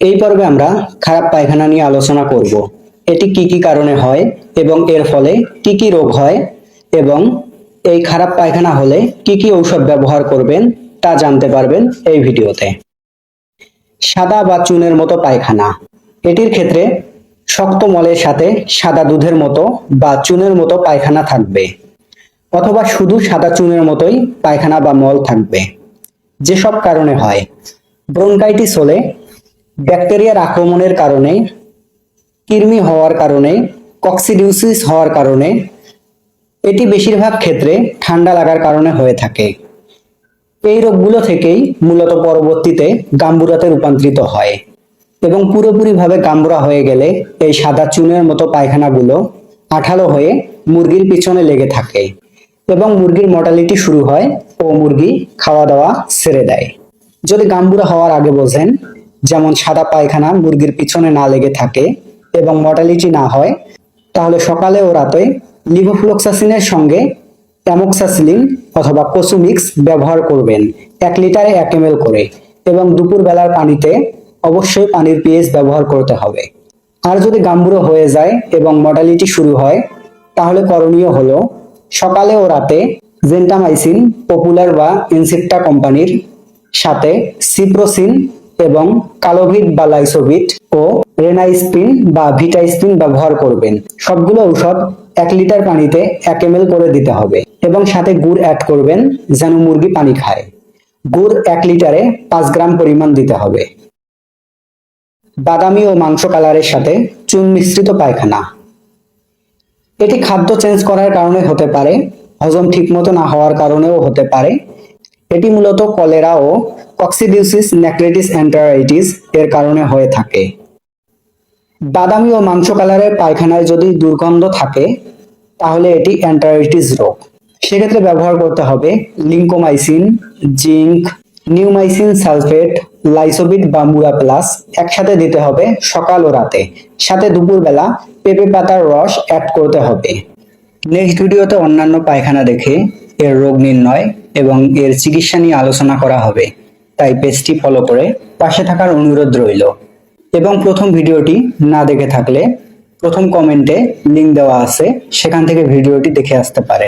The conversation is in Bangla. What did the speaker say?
এই পর্বে আমরা খারাপ পায়খানা নিয়ে আলোচনা করব। এটি কি কি কারণে হয় এবং এর ফলে কি কি রোগ হয় এবং এই খারাপ পায়খানা হলে কি কি ঔষধ ব্যবহার করবেন তা জানতে পারবেন এই ভিডিওতে। সাদা বা চুনের মতো পায়খানা। এটির ক্ষেত্রে শক্ত মলের সাথে সাদা দুধের মতো বা চুনের মতো পায়খানা থাকবে অথবা শুধু সাদা চুনের মতোই পায়খানা বা মল থাকবে। যেসব কারণে হয় ব্রোনকাইটিস হলে ব্যাকটেরিয়ার আক্রমণের কারণে, কৃমি হওয়ার কারণে, কক্সিডিউসিস হওয়ার কারণে এটি বেশিরভাগ ক্ষেত্রে ঠান্ডা লাগার কারণে হয়ে থাকে। এই রোগগুলো থেকেই মূলত পরবর্তীতে গাম্বুরাতে রূপান্তরিত হয় এবং পুরোপুরিভাবে গাম্বুরা হয়ে গেলে এই সাদা চুনের মতো পায়খানাগুলো আঠালো হয়ে মুরগির পিছনে লেগে থাকে এবং মুরগির মর্টালিটি শুরু হয় ও মুরগি খাওয়া দাওয়া ছেড়ে দেয়। যদি গাম্বুরা হওয়ার আগে বোঝেন যেমন সাদা পায়খানা মুরগির পিছনে না লেগে থাকে এবং মর্টালিটি না হয়, তাহলে সকালে ও রাতে লিভোফ্লোক্সাসিনের সঙ্গে অ্যামোক্সাসিলিন অথবা কোসুমিক্স ব্যবহার করবেন এক লিটারে এক এম করে এবং দুপুর বেলার পানিতে অবশ্যই পানির পিএইচ ব্যবহার করতে হবে। আর যদি গাম্বুরো হয়ে যায় এবং মর্টালিটি শুরু হয়, তাহলে করণীয় হলো সকালে ও রাতে জেন্টামাইসিন পপুলার বা ইনসেপ্টা কোম্পানির সাথে সিপ্রোসিন এবং কালোভিট বা লাইসোভিট ও রেনাইস্পিন বা ভিটাইস্পিন ব্যবহার করবেন। সবগুলো ঔষধ এক লিটার পানিতে এক এম করে দিতে হবে এবং সাথে গুড় অ্যাড করবেন যেন মুরগি পানি খায়। গুড় এক লিটারে পাঁচ গ্রাম পরিমাণ দিতে হবে। বাদামি ও মাংস কালারের সাথে চুন মিশ্রিত পায়খানা। এটি খাদ্য চেঞ্জ করার কারণে হতে পারে, হজম ঠিকমতো না হওয়ার কারণেও হতে পারে। এটি মূলত কলেরা ও কক্সিডিউসিস নেক্রেটিস এন্টারাইটিস এর কারণে হয়ে থাকে। বাদামি ও মাংস কালারের পায়খানায় যদি দুর্গন্ধ থাকে, তাহলে এটি অ্যান্টারাইটিস রোগ। সেক্ষেত্রে ব্যবহার করতে হবে lincomycin, zinc, neomycin sulphate, Lysovit বা মুরা প্লাস একসাথে দিতে হবে সকাল ও রাতে। সাথে দুপুরবেলা পেঁপে পাতার রস অ্যাড করতে হবে। নেক্সট ভিডিওতে অন্যান্য পায়খানা দেখে এর রোগ নির্ণয় এবং এর চিকিৎসা নিয়ে আলোচনা করা হবে। তাই পেজটি ফলো করে পাশে থাকার অনুরোধ রইল। এবং প্রথম ভিডিওটি না দেখে থাকলে প্রথম কমেন্টে লিঙ্ক দেওয়া আছে, সেখান থেকে ভিডিওটি দেখে আসতে পারে।